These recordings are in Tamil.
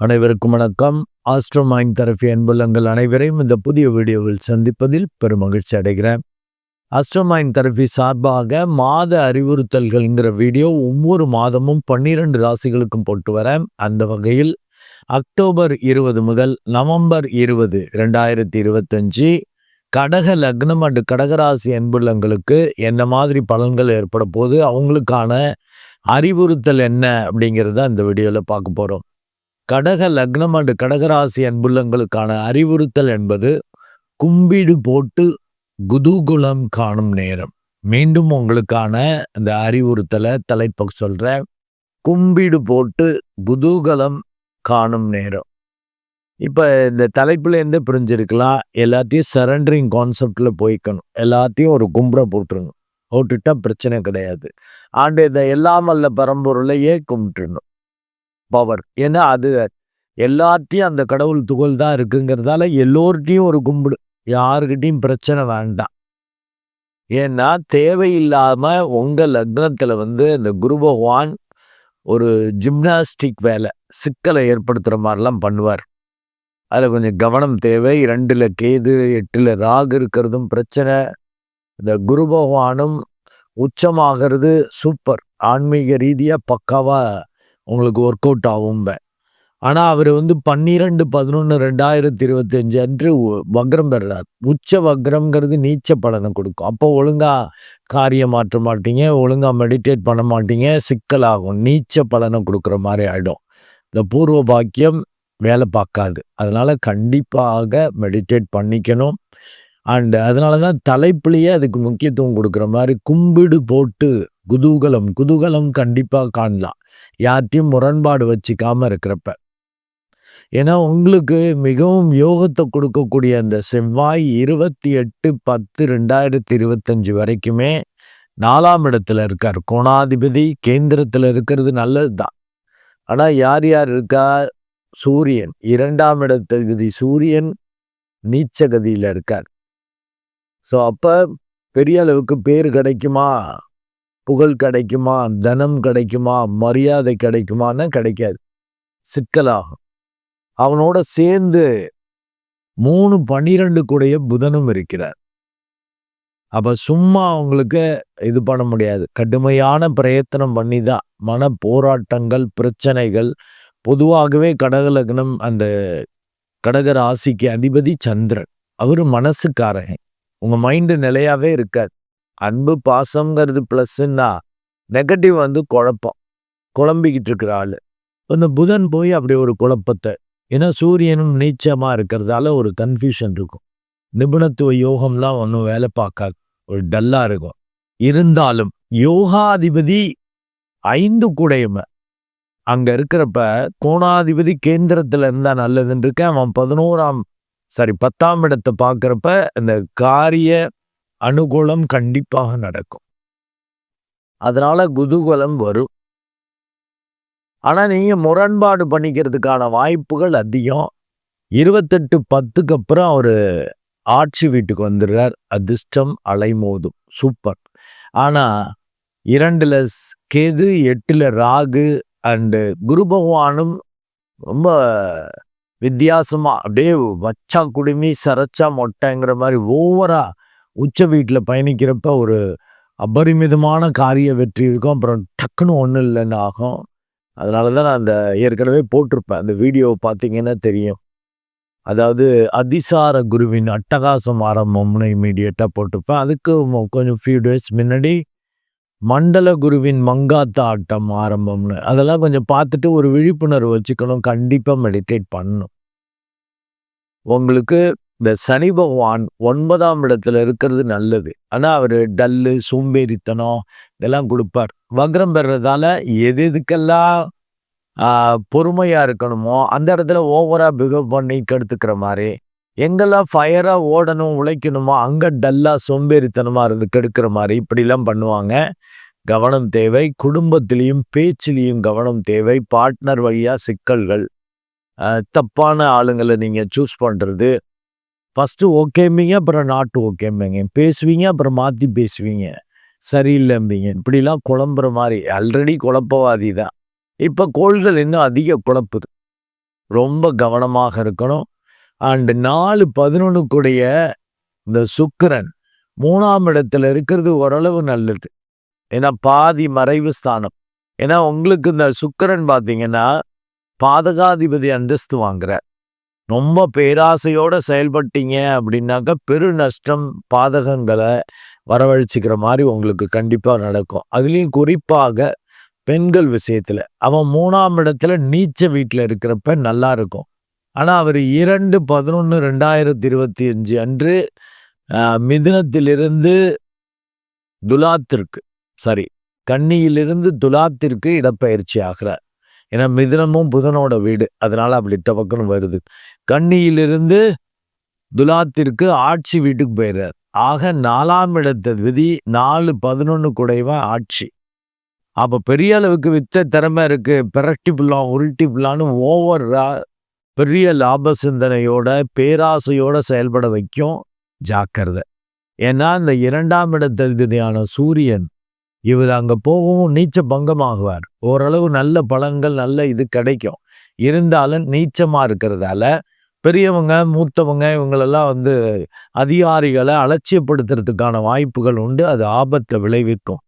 அனைவருக்கும் வணக்கம். ஆஸ்ட்ரோமைன் தெரபி அன்புள்ளங்கள் அனைவரையும் இந்த புதிய வீடியோவில் சந்திப்பதில் பெரும் மகிழ்ச்சி அடைகிறேன். ஆஸ்ட்ரோமைன் தெரபி சார்பாக மாத அறிவுறுத்தல்கள்ங்கிற வீடியோ ஒவ்வொரு மாதமும் பன்னிரண்டு ராசிகளுக்கும் போட்டு வரேன். அந்த வகையில் அக்டோபர் இருபது முதல் நவம்பர் இருபது ரெண்டாயிரத்தி இருபத்தஞ்சி கடக லக்னம் அண்டு கடகராசி அன்புள்ளங்களுக்கு என்ன மாதிரி பலன்கள் ஏற்பட போது அவங்களுக்கான அறிவுறுத்தல் என்ன அப்படிங்கிறத இந்த வீடியோவில் பார்க்க போகிறோம் கடக லக்னம் அண்டு கடகராசி அன்புள்ளங்களுக்கான அறிவுறுத்தல் என்பது கும்பிடு போட்டு குதூகுலம் காணும் நேரம். மீண்டும் உங்களுக்கான இந்த அறிவுறுத்தலை தலைப்ப சொல்கிறேன் கும்பிடு போட்டு குதூகலம் காணும் நேரம். இப்போ இந்த தலைப்புலேருந்து புரிஞ்சிருக்கலாம். எல்லாத்தையும் சரண்டரிங் கான்செப்டில் போய்க்கணும். எல்லாத்தையும் ஒரு கும்பிட போட்டுருங்க போட்டுட்டா பிரச்சனை கிடையாது. ஆண்டு இந்த எல்லாமல்ல பரம்பொருளையே கும்பிட்டுணும் பவர் ஏன்னா அது எல்லாத்தையும் அந்த கடவுள் துகள் தான் இருக்குங்கிறதால எல்லோர்ட்டையும் ஒரு கும்பிடு யாருக்கிட்டையும் பிரச்சனை வேண்டாம். ஏன்னா தேவையில்லாமல் உங்கள் லக்னத்தில் வந்து இந்த குரு பகவான் ஒரு ஜிம்னாஸ்டிக் வேலை சிக்கலை ஏற்படுத்துகிற மாதிரிலாம் பண்ணுவார். அதில் கொஞ்சம் கவனம் தேவை. ரெண்டில் கேது எட்டில் ராகு இருக்கிறதும் பிரச்சனை. இந்த குரு பகவானும் உச்சமாகிறது சூப்பர். ஆன்மீக ரீதியாக பக்காவாக உங்களுக்கு ஒர்க் அவுட் ஆகும் ஆனால் அவர் வந்து பன்னிரெண்டு பதினொன்று ரெண்டாயிரத்தி இருபத்தஞ்சு அன்று வக்ரம் பெறார். உச்ச வக்ரம்ங்கிறது நீச்ச பலனை கொடுக்கும். அப்போ ஒழுங்காக காரியம் மாற்ற மாட்டீங்க ஒழுங்காக மெடிடேட் பண்ண மாட்டீங்க சிக்கலாகும். நீச்ச பலனை கொடுக்குற மாதிரி ஆகிடும் இந்த பூர்வ பாக்கியம் வேலை பார்க்காது. அதனால் கண்டிப்பாக மெடிடேட் பண்ணிக்கணும். அண்டு அதனால தான் தலைப்புலேயே அதுக்கு முக்கியத்துவம் கொடுக்குற மாதிரி கும்பிடு போட்டு குதூகலம் குதூகலம் கண்டிப்பாக காணலாம். யார்ட்டையும் முரண்பாடு வச்சுக்காம இருக்கிறப்ப. ஏன்னா உங்களுக்கு மிகவும் யோகத்தை கொடுக்கக்கூடிய அந்த செவ்வாய் இருபத்தி எட்டு பத்து ரெண்டாயிரத்தி இருபத்தஞ்சு வரைக்குமே நாலாம் இடத்துல இருக்கார். கோணாதிபதி கேந்திரத்தில் இருக்கிறது நல்லது தான் ஆனால் யார் யார் இருக்கா? சூரியன். இரண்டாம் இடத்தகுதி சூரியன் நீச்சகதியில் இருக்கார். ஸோ அப்போ பெரிய அளவுக்கு பேர் கிடைக்குமா? புகழ் கிடைக்குமா? தனம் கிடைக்குமா? மரியாதை கிடைக்குமான்னு கிடைக்காது. சிக்கலாகும். அவனோட சேர்ந்து மூணு பன்னிரெண்டு கூடைய புதனும் இருக்கிறார். அப்ப சும்மா அவங்களுக்கு இது பண்ண முடியாது. கடுமையான பிரயத்தனம் பண்ணி தான் மன போராட்டங்கள் பிரச்சனைகள் பொதுவாகவே கடகலக்னம் அந்த கடக ராசிக்கு அதிபதி சந்திரன். அவர் மனசுக்காரன் உங்க மைண்டு நிலையாகவே இருக்காது. அன்பு பாசம்ங்கிறது ப்ளஸ்ன்னா நெகட்டிவ் வந்து குழப்பம். குழம்பிக்கிட்டு இருக்கிற ஆள். இந்த புதன் போய் அப்படி ஒரு குழப்பத்தை ஏன்னா சூரியனும் நீச்சமாக இருக்கிறதால ஒரு கன்ஃபியூஷன் இருக்கும். நிபுணத்துவ யோகம்லாம் ஒன்றும் வேலை பார்க்காது. ஒரு டல்லாக இருக்கும். இருந்தாலும் யோகாதிபதி ஐந்து கூடையுமே. அங்கே இருக்கிறப்ப கோணாதிபதி கேந்திரத்தில் இருந்தால் நல்லதுன்னு இருக்கேன். அவன் பதினோராம் சாரி பத்தாம் இடத்தை பார்க்குறப்ப இந்த காரிய அனுகூலம் கண்டிப்பாக நடக்கும். அதனால குதூகலம் வரும். ஆனால் நீங்கள் முரண்பாடு பண்ணிக்கிறதுக்கான வாய்ப்புகள் அதிகம். இருபத்தெட்டு பத்துக்கு அப்புறம் அவர் ஆட்சி வீட்டுக்கு வந்துடுறார். அதிர்ஷ்டம் அலைமோதும். சூப்பர். ஆனால் இரண்டில் கேது எட்டில் ராகு அண்டு குரு பகவானும் ரொம்ப வித்தியாசமாக அப்படியே வச்சா குடுமி சரச்சா மொட்டைங்கிற மாதிரி ஓவராக உச்ச வீட்டில் பயணிக்கிறப்ப ஒரு அபரிமிதமான காரிய வெற்றி இருக்கும். அப்புறம் டக்குன்னு ஒன்றும் இல்லைன்னு ஆகும். அதனால தான் நான் அந்த ஏற்கனவே போட்டிருப்பேன். அந்த வீடியோவை பார்த்தீங்கன்னா தெரியும். அதாவது அதிசார குருவின் அட்டகாசம் ஆரம்பம்னு இமீடியட்டாக போட்டிருப்பேன். அதுக்கு கொஞ்சம் ஃபியூ டேஸ் முன்னாடி மண்டல குருவின் மங்காத்த ஆட்டம் ஆரம்பம்னு. அதெல்லாம் கொஞ்சம் பார்த்துட்டு ஒரு விழிப்புணர்வு வச்சுக்கணும். கண்டிப்பாக மெடிடேட் பண்ணணும். உங்களுக்கு இந்த சனி பகவான் ஒன்பதாம் இடத்துல இருக்கிறது நல்லது. ஆனால் அவர் டல்லு சோம்பேறித்தனம் இதெல்லாம் கொடுப்பார். வக்ரம் பெறதால எது எதுக்கெல்லாம் பொறுமையாக இருக்கணுமோ அந்த இடத்துல ஓவராக பிகவ் பண்ணி கெடுத்துக்கிற மாதிரி எங்கெல்லாம் ஃபயராக ஓடணும் உழைக்கணுமோ அங்கே டல்லாக சோம்பேறித்தனமாக இருந்து கெடுக்கிற மாதிரி இப்படிலாம் பண்ணுவாங்க. கவனம் தேவை. குடும்பத்திலையும் பேச்சிலையும் கவனம் தேவை. பார்ட்னர் வழியாக சிக்கல்கள் தப்பான ஆளுங்களை நீங்கள் சூஸ் பண்ணுறது ஃபஸ்ட்டு ஓகேம்பிங்க அப்புறம் நாட்டு ஓகேம்பிங்க. பேசுவீங்க அப்புறம் மாற்றி பேசுவீங்க. சரியில்லைம்பிங்க. இப்படிலாம் குழம்புற மாதிரி ஆல்ரெடி குழப்பவாதி தான். இப்போ கோள்கள் இன்னும் அதிக குழப்புது. ரொம்ப கவனமாக இருக்கணும். அண்டு நாலு பதினொன்றுக்குடைய இந்த சுக்கிரன் மூணாம் இடத்துல இருக்கிறது ஓரளவு நல்லது. ஏன்னா பாதி மறைவு ஸ்தானம். ஏன்னா உங்களுக்கு இந்த சுக்கிரன் பார்த்தீங்கன்னா பாதகாதிபதி அந்தஸ்து வாங்குறார். ரொம்ப பேராசையோடு செயல்பட்டீங்க அப்படின்னாக்கா பெரு நஷ்டம் பாதகங்களை வரவழைச்சிக்கிற மாதிரி உங்களுக்கு கண்டிப்பாக நடக்கும். அதுலேயும் குறிப்பாக பெண்கள் விஷயத்தில். அவன் மூணாம் இடத்துல நீச்ச வீட்டில் இருக்கிறப்ப நல்லா இருக்கும். ஆனால் அவர் இரண்டு பதினொன்று ரெண்டாயிரத்தி இருபத்தி அஞ்சு அன்று மிதுனத்திலிருந்து துலாத்திற்கு சரி கன்னியிலிருந்து துலாத்திற்கு இடப்பெயர்ச்சி ஆகிறார். ஏன்னா மிதுனமும் புதனோட வீடு. அதனால் அப்படி டபக்குன்னு வருது. கன்னியிலிருந்து துலாத்திற்கு ஆட்சி வீட்டுக்கு போயிடுறார் ஆக நாலாம் இடத்த விதி நாலு பதினொன்று குடைவா ஆட்சி. அப்போ பெரிய அளவுக்கு வித்த திறமை இருக்கு. பிரட்டி புல்லாம் உருட்டி புல்லான்னு ஓவரா பெரிய லாப சிந்தனையோட பேராசையோட செயல்பட வைக்கும் ஜாக்கிரதை. ஏன்னா இந்த இரண்டாம் இடத்ததியான சூரியன் இவர் அங்கே போகவும் நீச்ச பங்கமாகுவார் ஓரளவு நல்ல பலன்கள் நல்ல இது கிடைக்கும். இருந்தாலும் நீச்சமாக இருக்கிறதால பெரியவங்க மூத்தவங்க இவங்களெல்லாம் வந்து அதிகாரிகளை அலட்சியப்படுத்துறதுக்கான வாய்ப்புகள் உண்டு. அது ஆபத்தை விளைவிக்கும்.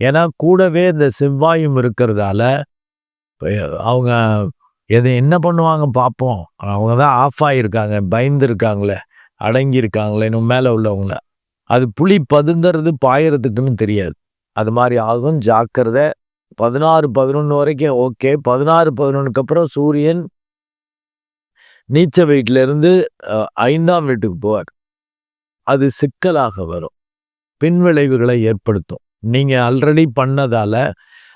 ஏன்னா கூடவே இந்த செவ்வாயும் இருக்கிறதால அவங்க எதை என்ன பண்ணுவாங்க பார்ப்போம் அவங்க தான் ஆஃப் ஆகியிருக்காங்க பயந்துருக்காங்களே அடங்கியிருக்காங்களே அடங்கி இருக்காங்களே இன்னும் மேலே உள்ளவங்கள. அது புலி பதுங்கிறது பாயறதுக்குன்னு தெரியாது. அது மாதிரி ஆகும். ஜாக்கிரதை. பதினாறு பதினொன்று வரைக்கும் ஓகே. பதினாறு பதினொன்றுக்கு அப்புறம் சூரியன் நீச்ச வீட்டிலேருந்து அஹ், ஐந்தாம் வீட்டுக்கு போவார். அது சிக்கலாக வரும். பின்விளைவுகளை ஏற்படுத்தும். நீங்கள் ஆல்ரெடி பண்ணதால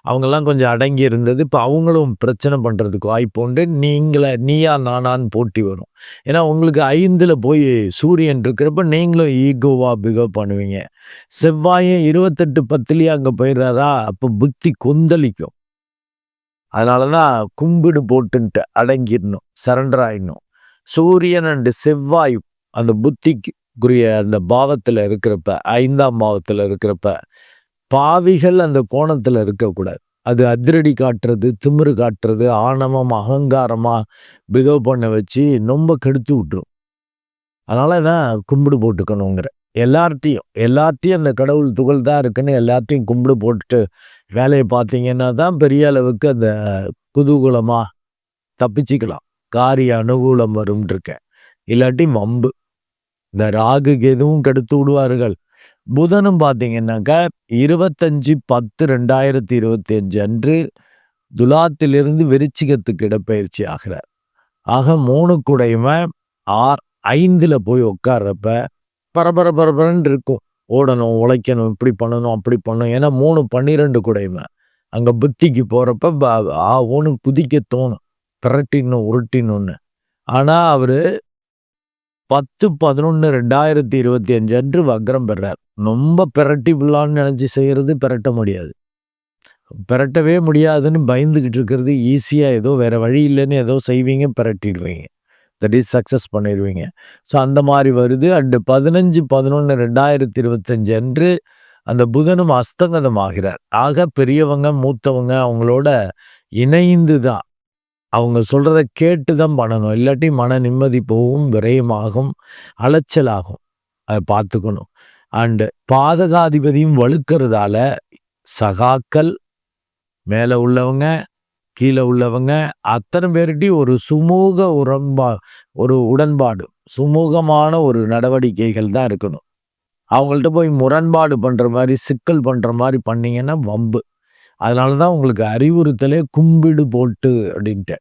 அவங்கெல்லாம் கொஞ்சம் அடங்கி இருந்தது. இப்போ அவங்களும் பிரச்சனை பண்ணுறதுக்கு வாய்ப்பு உண்டு. நீங்கள நீயா நானான்னு போட்டி வரும். ஏன்னா உங்களுக்கு ஐந்தில் போய் சூரியன் இருக்கிறப்ப நீங்களும் ஈகோவாக பிகவ் பண்ணுவீங்க. செவ்வாயும் இருபத்தெட்டு பத்துலேயே அங்கே போயிடுறாரா? அப்போ புத்தி கொந்தளிக்கும். அதனால தான் கும்பிடு போட்டுன்ட்டு அடங்கிடணும் சரண்டர் ஆகிடணும் சூரியன் அண்டு செவ்வாய் அந்த புத்திக்குரிய அந்த பாவத்தில் இருக்கிறப்ப ஐந்தாம் பாவத்தில் இருக்கிறப்ப பாவிகள் அந்த கோணத்தில் இருக்கக்கூடாது. அது அதிரடி காட்டுறது திமிரு காட்டுறது ஆணவம் அகங்காரமாக பிகவ் பண்ண வச்சு ரொம்ப கெடுத்து விட்டுரும். அதனால தான் கும்பிடு போட்டுக்கணுங்கிற. எல்லார்ட்டையும் எல்லார்ட்டையும் அந்த கடவுள் துகள் தான் இருக்குன்னு எல்லார்ட்டையும் கும்பிடு போட்டுட்டு வேலையை பார்த்தீங்கன்னா தான் பெரிய அளவுக்கு அந்த குதூகூலமாக தப்பிச்சிக்கலாம். காரிய அனுகூலம் வரும்னு இருக்கேன் இல்லாட்டி வம்பு. இந்த ராகு எதுவும் கெடுத்து விடுவார்கள். புதனும் பார்த்தீங்கன்னாக்கா இருபத்தஞ்சு பத்து ரெண்டாயிரத்தி இருபத்தி அஞ்சு அன்று துலாத்திலிருந்து விருச்சிகத்துக்கு இடப்பயிற்சி ஆகிறார். ஆக மூணு குடையுமே ஆர் ஐந்தில் போய் உட்கார்றப்ப பரபர பரபரன்னு இருக்கும். ஓடணும் உழைக்கணும் இப்படி பண்ணணும் அப்படி பண்ணணும். ஏன்னா மூணு பன்னிரெண்டு குடையுமே. அங்கே புத்திக்கு போகிறப்ப ஆ ஒன்று குதிக்க தோணும். பிரட்டினும் உருட்டினுன்னு ஆனால் அவர் பத்து பதினொன்று ரெண்டாயிரத்தி இருபத்தி அஞ்சு அன்று வக்ரம் பெறார். ரொம்ப பிரட்டி நினச்சி செய்கிறது பிரட்ட முடியாது. பிரட்டவே முடியாதுன்னு பயந்துக்கிட்டு இருக்கிறது ஈஸியாக ஏதோ வேறு வழி இல்லைன்னு ஏதோ செய்வீங்க பிரட்டிடுவீங்க. தட் இஸ் சக்ஸஸ் பண்ணிடுவீங்க. ஸோ அந்த மாதிரி வருது. அண்டு பதினஞ்சு பதினொன்று ரெண்டாயிரத்தி இருபத்தஞ்சு அன்று அந்த புதனும் அஸ்தங்கதம் ஆகிறார் ஆக பெரியவங்க மூத்தவங்க அவங்களோட இணைந்து தான் அவங்க சொல்கிறத கேட்டு தான் பண்ணணும். இல்லாட்டி மன நிம்மதி போகும் விரயமாகும் அலைச்சலாகும். அதை பார்த்துக்கணும். அண்டு பாதகாதிபதியும் வலுக்கிறதால சகாக்கள் மேலே உள்ளவங்க கீழே உள்ளவங்க அத்தனை பேர்கிட்டையும் ஒரு சுமூக உடன்பா ஒரு உடன்பாடு சுமூகமான ஒரு நடவடிக்கைகள் தான் இருக்கணும். அவங்கள்ட்ட போய் முரண்பாடு பண்ணுற மாதிரி சிக்கல் பண்ணுற மாதிரி பண்ணிங்கன்னா வம்பு. அதனால தான் உங்களுக்கு அறிவுறுத்தலே கும்பிடு போட்டு அப்படின்ட்டு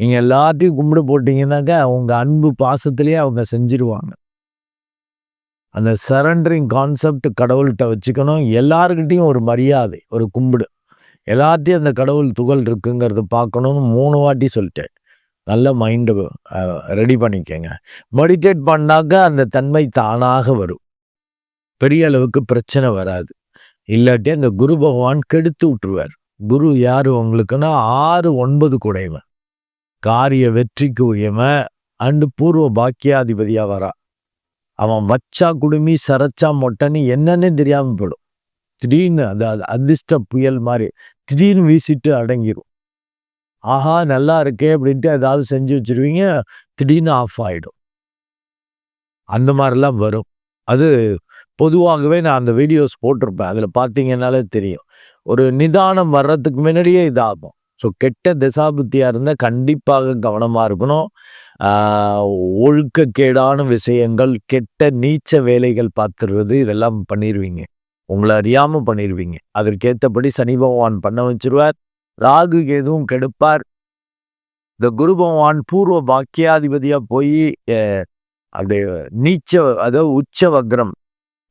நீங்கள் எல்லாத்தையும் கும்பிடு போட்டிங்கனாக்கா அவங்க அன்பு பாசத்திலேயே அவங்க செஞ்சிருவாங்க. அந்த சரண்டரிங் கான்செப்ட் கடவுள்கிட்ட வச்சுக்கணும். எல்லாருக்கிட்டையும் ஒரு மரியாதை ஒரு கும்பிடு. எல்லாத்தையும் அந்த கடவுள் துகள் இருக்குங்கிறத பார்க்கணும்னு மூணு வாட்டி சொல்லிட்டேன். நல்ல மைண்டை ரெடி பண்ணிக்கங்க. மெடிடேட் பண்ணாக்க அந்த தன்மை தானாக வரும். பெரிய அளவுக்கு பிரச்சனை வராது. இல்லாட்டி அந்த குரு பகவான் கெடுத்து விட்டுருவார். குரு யார் உங்களுக்குன்னா ஆறு ஒன்பது குடைவன் காரிய வெற்றிக்கு உரியவன் அண்டு பூர்வ பாக்கியாதிபதியாக வரா. அவன் வச்சா குடுமி சரச்சா மொட்டைன்னு என்னன்னு தெரியாமல் போயிடும். திடீர்னு அது அது அதிர்ஷ்ட புயல் மாதிரி திடீர்னு வீசிட்டு அடங்கிடும் ஆஹா நல்லா இருக்கே அப்படின்ட்டு ஏதாவது செஞ்சு வச்சிருவீங்க திடீர்னு ஆஃப் ஆகிடும் அந்த மாதிரிலாம் வரும். அது பொதுவாகவே நான் அந்த வீடியோஸ் போட்டிருப்பேன். அதில் பார்த்தீங்கன்னாலே தெரியும். ஒரு நிதானம் வர்றதுக்கு முன்னாடியே இதாகும். ஸோ கெட்ட திசாபுத்தியாக இருந்தால் கண்டிப்பாக கவனமாக இருக்கணும். ஒழுக்கக்கேடான விஷயங்கள் கெட்ட நீச்ச வேலைகள் பார்த்துருவது இதெல்லாம் பண்ணிடுவீங்க உங்களை அறியாமல் பண்ணிடுவீங்க அதற்கேற்றபடி சனி பகவான் பண்ண வச்சிருவார். ராகு எதுவும் கெடுப்பார். இந்த குரு பகவான் பூர்வ பாக்கியாதிபதியாக போய் அது நீச்ச அதாவது உச்ச வக்ரம்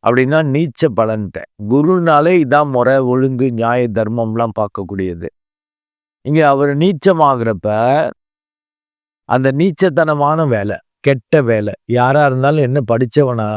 அப்படின்னா நீச்ச பலன்ட்ட. குருனாலே இதான் முறை ஒழுங்கு நியாய தர்மம்லாம் பார்க்கக்கூடியது. இங்கே அவர் நீச்சமாகிறப்ப அந்த நீச்சத்தனமான வேலை கெட்ட வேலை யாராக இருந்தாலும் என்ன படித்தவனா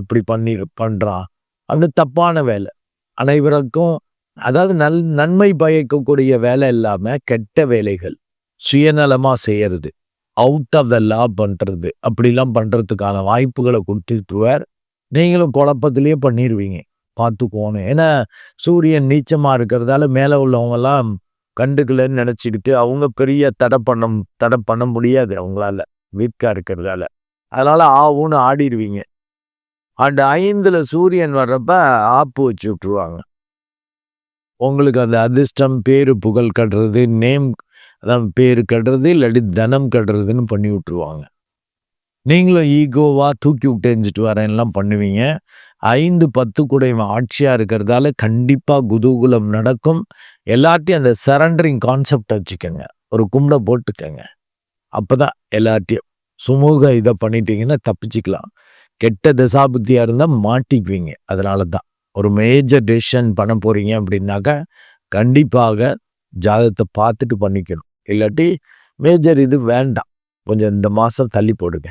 இப்படி பண்ணி பண்ணுறான் அந்த தப்பான வேலை. அனைவருக்கும் அதாவது நல் நன்மை பயக்கக்கூடிய வேலை இல்லாமல் கெட்ட வேலைகள் சுயநலமாக செய்யறது. அவுட் ஆஃப் த லா பண்ணுறது அப்படிலாம் பண்ணுறதுக்கான வாய்ப்புகளை கொடுத்துருவார் நீங்களும் குழப்பத்திலேயே பண்ணிடுவீங்க பார்த்துக்கோணும் ஏன்னா சூரியன் நீச்சமாக இருக்கிறதால மேலே உள்ளவங்கெல்லாம் கண்டுக்கலன்னு நினச்சிக்கிட்டு அவங்க பெரிய தடை பண்ண தடை பண்ண முடியாது அவங்களால. வீக்காக இருக்கிறதால. அதனால் ஆவுன்னு ஆடிடுவீங்க அண்டு ஐந்தில் சூரியன் வர்றப்ப ஆப்பு வச்சு விட்ருவாங்க உங்களுக்கு அந்த அதிர்ஷ்டம் பேரு புகழ் கட்டுறது நேம் அதான் பேர் கட்டுறது இல்லாட்டி தனம் கட்டுறதுன்னு பண்ணி விட்ருவாங்க நீங்களும் ஈகோவாக தூக்கி விட்டு எரிஞ்சிட்டு வரேன்லாம் பண்ணுவீங்க. ஐந்து பத்து கூட ஆட்சியாக இருக்கிறதால கண்டிப்பாக குதூகுலம் நடக்கும். எல்லாத்தையும் அந்த சரண்டரிங் கான்செப்டை வச்சுக்கோங்க. ஒரு கும்பிட போட்டுக்கோங்க. அப்போ தான் எல்லாத்தையும் சுமூக இதை பண்ணிட்டீங்கன்னா தப்பிச்சிக்கலாம். கெட்ட தசாபுத்தியாக இருந்தால் மாட்டிக்குவீங்க. அதனால தான் ஒரு மேஜர் டெசிஷன் பண்ண போகிறீங்க அப்படின்னாக்கா கண்டிப்பாக ஜாதகத்தை பார்த்துட்டு பண்ணிக்கணும். இல்லாட்டி மேஜர் இது வேண்டாம். கொஞ்சம் இந்த மாதம் தள்ளி போடுங்க.